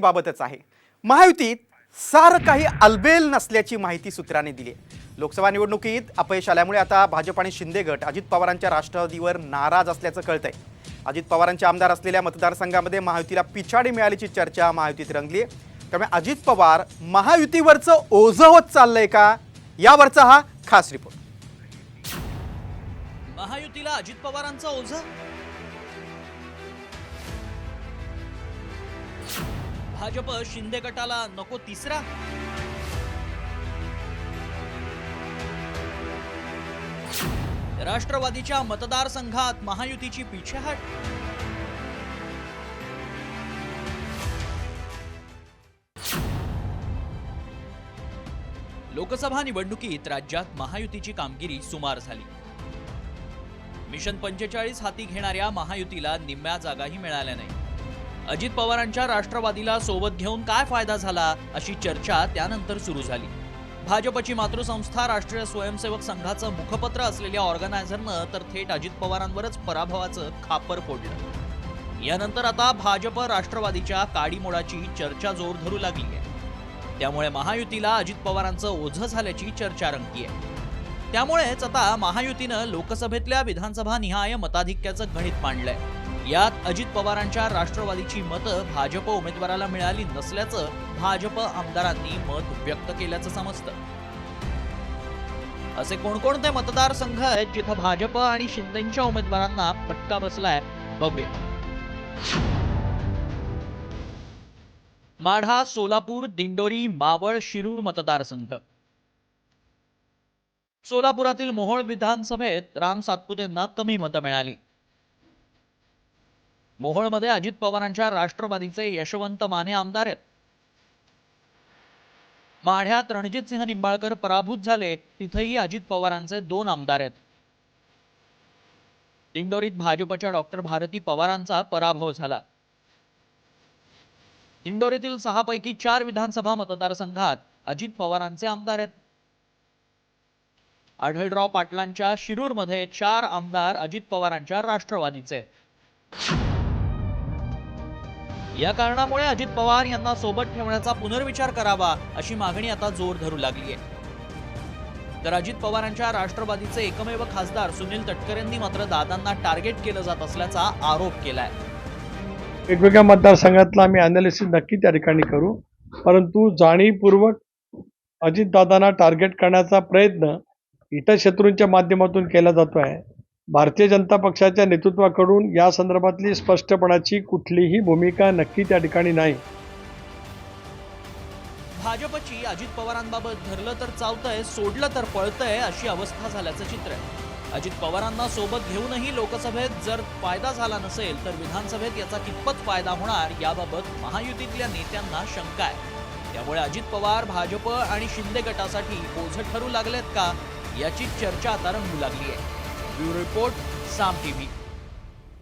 महायुतीबाबतच आहे. महायुतीत सारं काही अलबेल नसल्याची माहिती सूत्रांनी दिली आहे. लोकसभा निवडणुकीत अपयश आल्यामुळे आता भाजप आणि शिंदे गट अजित पवारांच्या राष्ट्रवादीवर नाराज असल्याचं कळतंय. अजित पवारांचे आमदार असलेल्या मतदारसंघामध्ये महायुतीला पिछाडी मिळाल्याची चर्चा महायुतीत रंगली आहे. त्यामुळे अजित पवार महायुतीवरचं ओझं होत चाललंय का? यावरचा हा खास रिपोर्ट. महायुतीला अजित पवारांचा ओझ? भाजप शिंदे गटाला नको तिसरा? राष्ट्रवादीच्या मतदारसंघात महायुतीची पिछेहाट? लोकसभा निवडणुकीत राज्यात महायुतीची कामगिरी सुमार झाली. मिशन पंचेचाळीस हाती घेणाऱ्या महायुतीला निम्म्या जागाही मिळाल्या नाही. अजित पवारांच्या राष्ट्रवादीला सोबत घेऊन काय फायदा झाला अशी चर्चा त्यानंतर सुरू झाली. भाजपची मातृसंस्था राष्ट्रीय स्वयंसेवक संघाचं मुखपत्र असलेल्या ऑर्गनायझरनं तर थेट अजित पवारांवरच पराभवाचं खापर फोडलं. यानंतर आता भाजप राष्ट्रवादीच्या काडीमोडाची चर्चा जोर धरू लागली आहे. त्यामुळे महायुतीला अजित पवारांचं ओझं झाल्याची चर्चा रंगतीये त्यामुळेच आता महायुतीनं लोकसभेतल्या विधानसभा निहाय मताधिक्याचं गणित मांडलंय. यात अजित पवारांच्या राष्ट्रवादीची मतं भाजप उमेदवाराला मिळाली नसल्याचं भाजप आमदारांनी मत व्यक्त केल्याचं समजतं. असे कोणकोणते मतदारसंघ आहेत जिथं भाजप आणि शिंदेच्या उमेदवारांना फटका बसलाय? बघूया. माढा सोलापूर दिंडोरी मावळ शिरूर मतदारसंघ सोलापुरातील मोहोळ विधानसभेत राम सातपुतेंना कमी मतं मिळाली. मोहोळमध्ये अजित पवारांच्या राष्ट्रवादीचे यशवंत माने आमदार आहेत. माढ्यात रणजित सिंह निंबाळकर पराभूत झाले तिथेही अजित पवारांचे दोन आमदार आहेत. दिंडोरीत भाजपच्या डॉक्टर भारती पवारांचा पराभव झाला. इंदोरीतील सहा पैकी चार विधानसभा मतदारसंघात अजित पवारांचे आमदार आहेत. आढळराव पाटलांच्या शिरूरमध्ये चार आमदार अजित पवारांच्या राष्ट्रवादीचे आहेत. या कारणामुळे अजित पवार यांना सोबत ठेवण्याचा पुनर्विचार करावा अशी मागणी आता जोर धरू लागली आहे. तर अजित पवारांच्या राष्ट्रवादीचे एकमेव खासदार सुनील तटकरेंनी मात्र दादांना टार्गेट केलं जात असल्याचा आरोप केलाय. वेगवेगळ्या मतदारसंघातला आम्ही अनालिसिस नक्की त्या ठिकाणी करू. परंतु जाणीवपूर्वक अजितदादांना टार्गेट करण्याचा प्रयत्न इतर शत्रूंच्या माध्यमातून केला जातो आहे भारतीय जनता पक्षाच्या नेतृत्वाकडून या संदर्भातली स्पष्टपणाची कुठलीही भूमिका नक्की त्या ठिकाणी नाही. भाजपची अजित पवारांबाबत धरलं तर चावतंय सोडलं तर पळतंय अशी अवस्था झाल्याचं चित्र. आहे अजित पवारांना सोबत घेऊनही लोकसभेत जर फायदा झाला नसेल तर विधानसभेत याचा कितपत फायदा होणार याबाबत महायुतीतल्या नेत्यांना शंका आहे. त्यामुळे अजित पवार भाजप आणि शिंदे गटासाठी ओझं ठरू लागलेत का याची चर्चा आता रंगू लागली आहे ബ്യൂറോ റിപ്പോർട്ട് സാം ടി